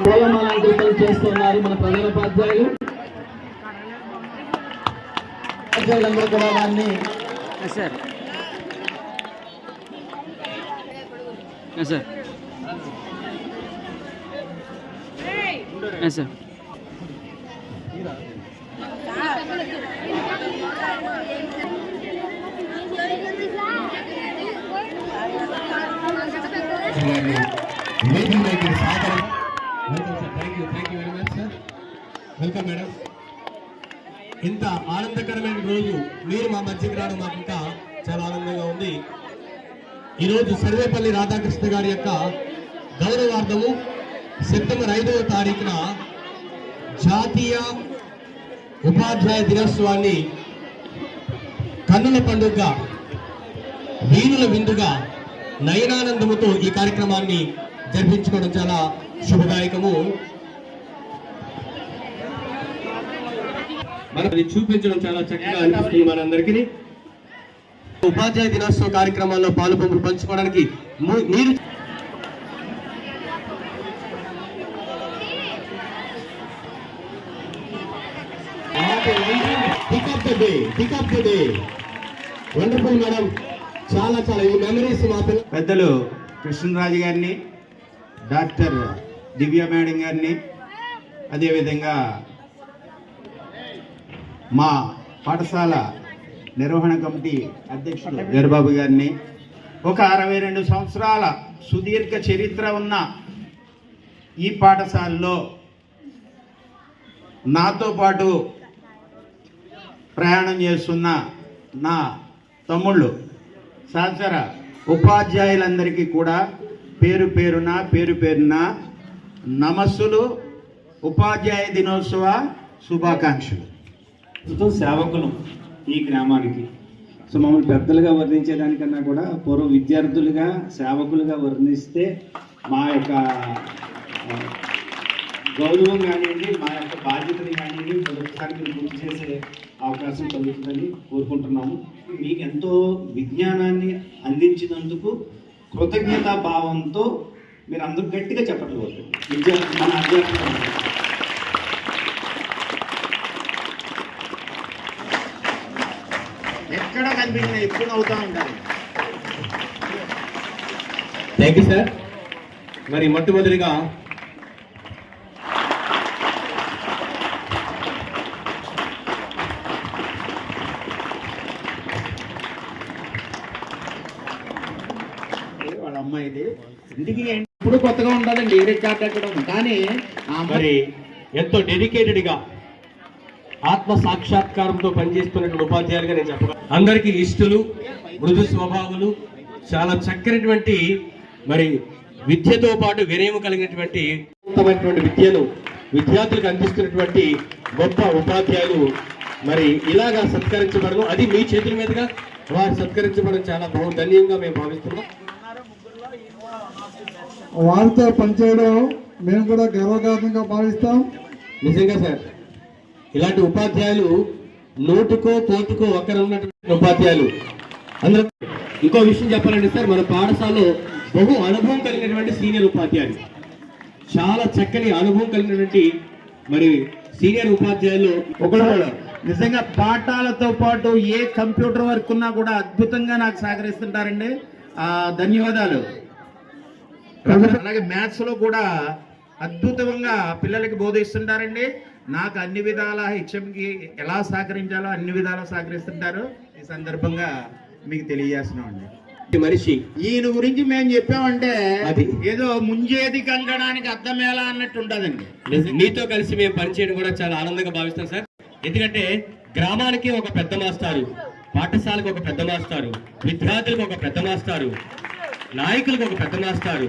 పూలమాలంకృతం చేస్తున్నారు మన ప్రధానోపాధ్యాయులు ఉపాధ్యాయులందరూ కూడా వారిని sir. Sir. Sir. Welcome sir welcome madam ఇంత ఆనందకరమైన రోజు మీరు మా మధ్యకి రావడం మాకు ఇంకా చాలా ఆనందంగా ఉంది ఈరోజు సర్వేపల్లి రాధాకృష్ణ గారి యొక్క గౌరవార్థము సెప్టెంబర్ ఐదవ తారీఖున జాతీయ ఉపాధ్యాయ దినోత్సవాన్ని కన్నుల పండుగ వీరుల విందుగా నయనానందముతో ఈ కార్యక్రమాన్ని జరిపించుకోవడం చాలా శుభదాయకము. మనది చూపించడం చాలా చక్కగా అనిపిస్తుంది మనందరికీ. ఉపాధ్యాయ దినోత్సవ కార్యక్రమాల్లో పాలు పంపులు పంచుకోవడానికి మీరు the day the day wonderful madam చాలా చాలా. ఈ మెమరీస్ మా పిల్ల పెద్దలు కృష్ణరాజు గారిని డాక్టర్ దివ్య మేడం గారిని అదేవిధంగా మా పాఠశాల నిర్వహణ కమిటీ అధ్యక్షుడు వీరబాబు గారిని. ఒక అరవై రెండు సంవత్సరాల సుదీర్ఘ చరిత్ర ఉన్న ఈ పాఠశాలలో నాతో పాటు ప్రయాణం చేస్తున్న నా తమ్ముళ్ళు సహచర ఉపాధ్యాయులందరికీ కూడా పేరు పేరున పేరు పేరున నమస్సులు ఉపాధ్యాయ దినోత్సవ శుభాకాంక్షలు. ప్రస్తుతం సేవకులు ఈ గ్రామానికి. సో మమ్మల్ని పెద్దలుగా వర్ణించేదానికన్నా కూడా పూర్వ విద్యార్థులుగా సేవకులుగా వర్ణిస్తే మా యొక్క గౌరవం కానివ్వండి మా యొక్క బాధ్యతని కానివ్వండి మీరు గుర్తు చేసే అవకాశం కలుగుతుందని కోరుకుంటున్నాము. మీకు ఎంతో విజ్ఞానాన్ని అందించినందుకు కృతజ్ఞతా భావంతో మీరు అందరూ గట్టిగా చెప్పట్లు విద్యా మన అధ్యాపకులు. ఎక్కడ కనిపించినా ఎప్పుడు అవుతా ఉంటారు. థ్యాంక్ యూ సార్ మరి మొట్టమొదటిగా ఇంటికి ఎప్పుడు కొత్తగా ఉంటుందండి రికార్డ్ ఎక్కడం కానీ ఆ మరి ఎంతో డెడికేటెడ్గా ఆత్మ సాక్షాత్కారంతో పనిచేస్తున్నటువంటి ఉపాధ్యాయులుగా నేను చెప్పగలను. అందరికీ ఇష్టలు మృదు స్వభావాలు చాలా చక్కనటువంటి మరి విద్యతో పాటు వినయం కలిగినటువంటి ఉత్తమమైనటువంటి విద్యను విద్యార్థులకు అందిస్తున్నటువంటి గొప్ప ఉపాధ్యాయులు. మరి ఇలాగా సత్కరించబడను. అది మీ చేతుల మీదుగా వారు సత్కరించబడడం చాలా బాగు ధన్యంగా మేము భావిస్తున్నాం. వారితో పనిచేయడం మేము కూడా గర్వకారణంగా భావిస్తాం. నిజంగా సార్ ఇలాంటి ఉపాధ్యాయులు నోటుకో కోటుకో ఒకరు ఉన్నటువంటి ఉపాధ్యాయులు. అందులో ఇంకో విషయం చెప్పాలంటే సార్ మన పాఠశాలలో బహు అనుభవం కలిగినటువంటి సీనియర్ ఉపాధ్యాయులు. చాలా చక్కని అనుభవం కలిగినటువంటి మరి సీనియర్ ఉపాధ్యాయులు ఒకడు నిజంగా పాఠాలతో పాటు ఏ కంప్యూటర్ వర్క్ ఉన్నా కూడా అద్భుతంగా నాకు సహకరిస్తుంటారండి. ఆ ధన్యవాదాలు. అలాగే మ్యాథ్స్లో కూడా అద్భుతంగా పిల్లలకి బోధిస్తుంటారండి. నాకు అన్ని విధాల హెచ్ఎంకి ఎలా సహకరించాలో అన్ని విధాలా సహకరిస్తుంటారు. ఈ సందర్భంగా మీకు తెలియజేస్తున్నామండి. ఈ మనిషి. ఈయన గురించి మేము చెప్పామంటే అది. ఏదో ముంజేది కంకణానికి అర్థమేలా అన్నట్టు ఉండదండి. మీతో కలిసి మేము పనిచేయడం కూడా చాలా ఆనందంగా భావిస్తాం సార్. ఎందుకంటే గ్రామానికి ఒక పెద్ద మాస్టారు పాఠశాలకు ఒక పెద్ద మాస్టారు విద్యార్థులకు ఒక పెద్ద మాస్టారు నాయకులకు ఒక పెద్ద మాస్టారు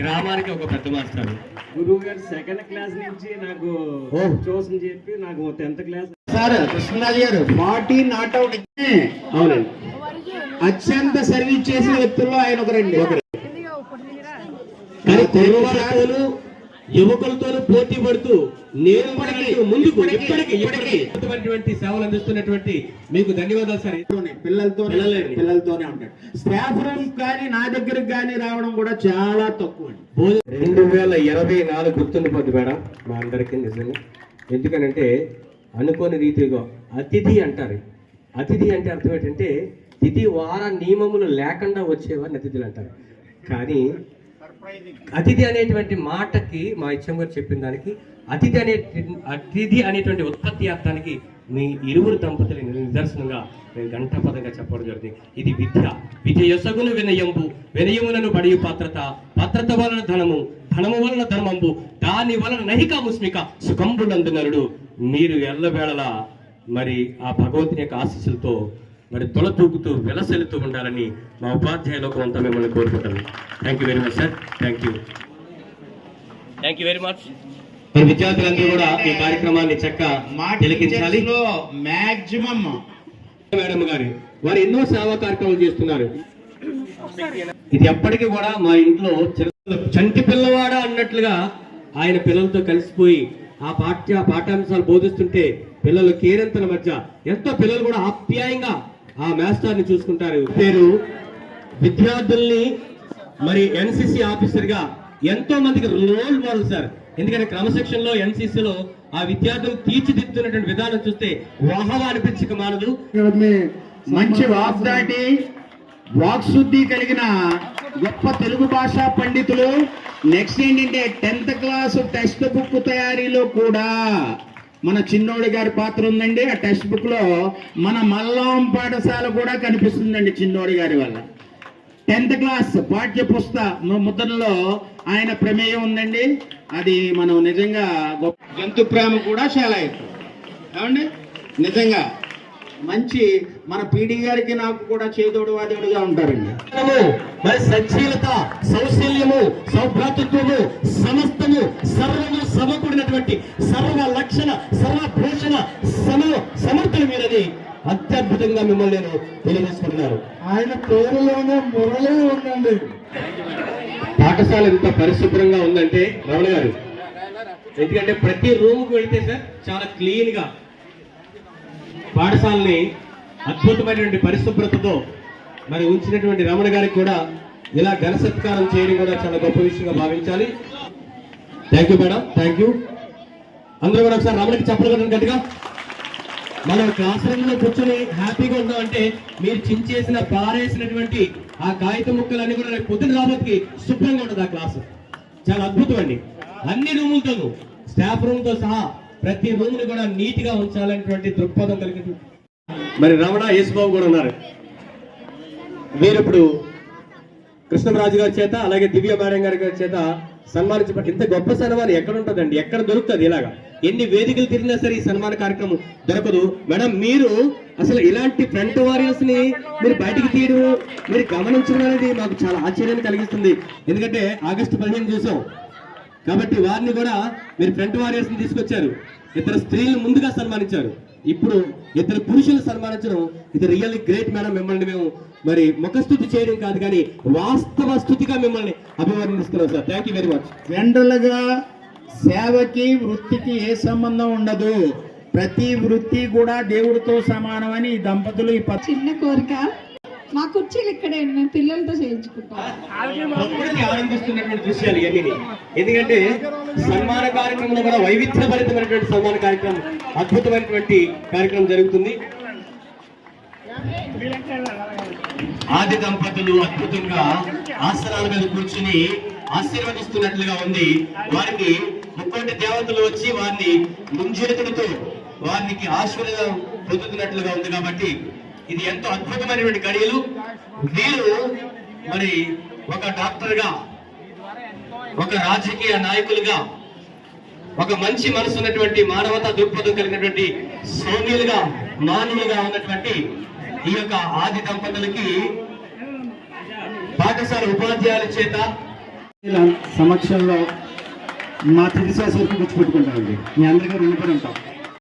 గ్రామానికి ఒక పెద్ద మాస్టారు. గురువు గారు సెకండ్ క్లాస్ నుంచి నాకు ఓ. చూసని చెప్పి నాకు టెన్త్ క్లాస్ సార్ కృష్ణరాజు గారు ఫార్టీ నాట్ అవుట్ అవునండి. అత్యంత సర్వీస్ చేసిన వ్యక్తుల్లో ఆయన ఒకరండి. కానీ తెలుగు వారు యువకులతోనూ పోటీ పడుతూ నేను ముందుకు ఇప్పటికీ, సేవలు అందిస్తున్నటువంటి మీకు ధన్యవాదాలు సార్. పిల్లలతోనే పిల్లలతోనే ఉంటాడు స్టాఫ్ రూమ్ కానీ నా దగ్గరకు కానీ రావడం కూడా చాలా తక్కువ రెండు వేల ఇరవై నాలుగు గుర్తుండిపోద్ది మేడం మా అందరికీ నిజంగా ఎందుకనంటే అనుకోని రీతిగా అతిథి అంటారు. అతిథి అంటే అర్థం ఏంటంటే తిథి వార నియమములు లేకుండా వచ్చేవారిని అతిథులు అంటారు. కానీ అతిథి అనేటువంటి మాటకి మా ఇచ్చం గారు చెప్పిన దానికి అతిథి అనే అతిథి అనేటువంటి ఉత్పత్తి అర్థానికి మీ ఇరువురు దంపతులు నిదర్శనంగా నేను గంటపదంగా చెప్పడం జరిగింది. ఇది విద్య. విద్య యొసగును వినయంబు వినయములను బడియు పాత్రత పాత్రత వలన ధనము ధనము వలన ధర్మంబు దాని వలన నహిక ముస్మిక సుఖంబులందు నరుడు మీరు ఎల్లవేళలా మరి ఆ భగవంతుని యొక్క ఆశీస్సులతో మరి తొలతూగుతూ వెలసెలుతూ ఉండాలని మా ఉపాధ్యాయ లోకం అంతా మిమ్మల్ని కోరుకుంటాను thank you very much sir thank you thank you very much మరి విద్యార్థులందరూ కూడా ఈ కార్యక్రమాన్ని చక్క తిలకించాలి. మాక్సిమం మేడం గారు వారు ఎన్నో సేవా కార్యక్రమాలు చేస్తున్నారు. ఇది ఎప్పటికీ కూడా మా ఇంట్లో చంటి పిల్లవాడ అన్నట్లుగా ఆయన పిల్లలతో కలిసిపోయి ఆ పాఠ్య పాఠ్యాంశాలు బోధిస్తుంటే పిల్లలు కేరింతల మధ్య ఎంతో పిల్లలు కూడా ఆప్యాయంగా ఆ మాస్టర్ని చూసుకుంటారు. పేరు విద్యార్థుల్ని మరి ఎన్సిసి ఆఫీసర్గా ఎంతో మందికి రోల్ మోడల్ సార్. ఎందుకంటే క్రమశిక్షణలో ఎన్సిసిలో ఆ విద్యార్థులు తీర్చిదిద్దుతున్నటువంటి విధానం చూస్తే వాహవ అనిపించక మానదు. మంచి వాగ్దాటి వాక్శుద్ధి కలిగిన గొప్ప తెలుగు భాషా పండితులు నెక్స్ట్ ఏంటంటే టెన్త్ క్లాస్ టెక్స్ట్ బుక్ తయారీలో కూడా మన చిన్నోడి గారి పాత్ర ఉందండి. ఆ టెక్స్ట్ బుక్లో మన మల్లం పాఠశాల కూడా కనిపిస్తుందండి చిన్నోడి గారి వల్ల. టెన్త్ క్లాస్ పాఠ్య పుస్త ముద్రలో ముద్రణలో ఆయన ప్రమేయం ఉందండి. అది మనం నిజంగా గొప్ప జంతు ప్రేమ కూడా చాలా ఎక్కువ. ఏమండి? నిజంగా మంచి మన పీడి గారికి నాకు కూడా చేదోడు వాదోడుగా ఉంటారండి. మరి సచ్చీలత సౌశల్యము సౌభ్రాతృత్వము సమస్తము సర్వము సమకూడినటువంటి సర్వ లక్షణ సర్వ భూషణ సమ సమర్థులు మీరని అత్యద్భుతంగా మిమ్మల్ని నేను తెలియజేసుకుంటున్నాను. ఆయన పేరులోనే మురళి ఉందండి. పాఠశాల ఎంత పరిశుభ్రంగా ఉందంటే రమణ గారు ఎందుకంటే ప్రతి రూమ్కి వెళ్తే సార్ చాలా క్లీన్గా పాఠశాలని అద్భుతమైనటువంటి పరిశుభ్రతతో మరి ఉంచినటువంటి రమణ గారికి కూడా ఇలా ఘన సత్కారం చేయడం కూడా చాలా గొప్ప విషయంగా భావించాలి. Thank you madam thank you అందరూ కూడా ఒకసారి రమణకి చెప్పలు గట్టిగా. మనం క్లాస్ రూమ్లో కూర్చొని హ్యాపీగా ఉన్నామంటే మీరు చించేసిన పారేసినటువంటి ఆ కాగిత ముక్కలన్నీ కూడా రేపు పొద్దున రాబోతుకి శుభ్రంగా ఉండదు ఆ క్లాసు. చాలా అద్భుతం అండి అన్ని రూములతోనూ స్టాఫ్ రూమ్తో సహా ప్రతి రూమ్ని కూడా నీట్గా ఉంచాలనేటువంటి దృక్పథం కలిగినటువంటి మరి రమణ యేసుబాబు కూడా ఉన్నారు. వీరిప్పుడు కృష్ణరాజు గారి చేత అలాగే దివ్య మేడం గారి గారి చేత సన్మానించబడి ఇంత గొప్ప సన్మానం ఎక్కడ ఉంటుందండి? ఎక్కడ దొరుకుతుంది ఇలాగా? ఎన్ని వేదికలు తిరిగినా సరే ఈ సన్మాన కార్యక్రమం దొరకదు. మేడం మీరు అసలు ఇలాంటి ఫ్రంట్ వారియర్స్ని మీరు బయటికి తీయడం మీరు గమనించడం అనేది మాకు చాలా ఆశ్చర్యాన్ని కలిగిస్తుంది. ఎందుకంటే ఆగస్టు పదిహేను చూసాం. కాబట్టి వారిని కూడా మీరు ఫ్రంట్ వారియర్స్ని తీసుకొచ్చారు. ఇద్దరు స్త్రీలను ముందుగా సన్మానించారు ఇప్పుడు ఇద్దరు పురుషులు సన్మానించడం ఇది రియల్లీ గ్రేట్ మేడం మిమ్మల్ని మేము మరి ముఖస్థుతి చేయడం కాదు కానీ వాస్తవ స్థుతిగా మిమ్మల్ని అభివర్ణిస్తున్నాం sir. Thank you very much జనరల్గా సేవకి వృత్తికి ఏ సంబంధం ఉండదు. ప్రతి వృత్తి కూడా దేవుడితో సమానమని ఈ దంపతులు ఈ చిన్న కోరిక. మా కుర్చీలు ఇక్కడే ఉన్నాయి పిల్లలతో చేయించుకుంటాం. ప్రకృతి ఆనందిస్తున్నటువంటి దృశ్యాలు ఇవన్నీ. ఎందుకంటే సన్మాన కార్యక్రమంలో కూడా వైవిధ్యభరితమైనటువంటి సన్మాన కార్యక్రమం అద్భుతమైనటువంటి కార్యక్రమం జరుగుతుంది. ఆది దంపతులు అద్భుతంగా ఆసనాల మీద కూర్చుని ఆశీర్వదిస్తున్నట్లుగా ఉంది. వారికి ముక్కోటి దేవతలు వచ్చి వారిని ముంజేతులతో వారికి ఆశీర్వాదం పొందుతున్నట్లుగా ఉంది కాబట్టి ఇది ఎంతో అద్భుతమైనటువంటి గడియలు మీరు మరి ఒక డాక్టర్గా ఒక రాజకీయ నాయకులుగా ఒక మంచి మనసు ఉన్నటువంటి మానవతా దృక్పథం కలిగినటువంటి సౌమ్యులుగా మానవులుగా ఉన్నటువంటి ఈ యొక్క ఆది దంపతులకి పాఠశాల ఉపాధ్యాయుల చేత సమక్షంలో మా తిరిగి గుర్తుపెట్టుకుంటామండి మీ అందరికీ రుణపడి ఉంటాం.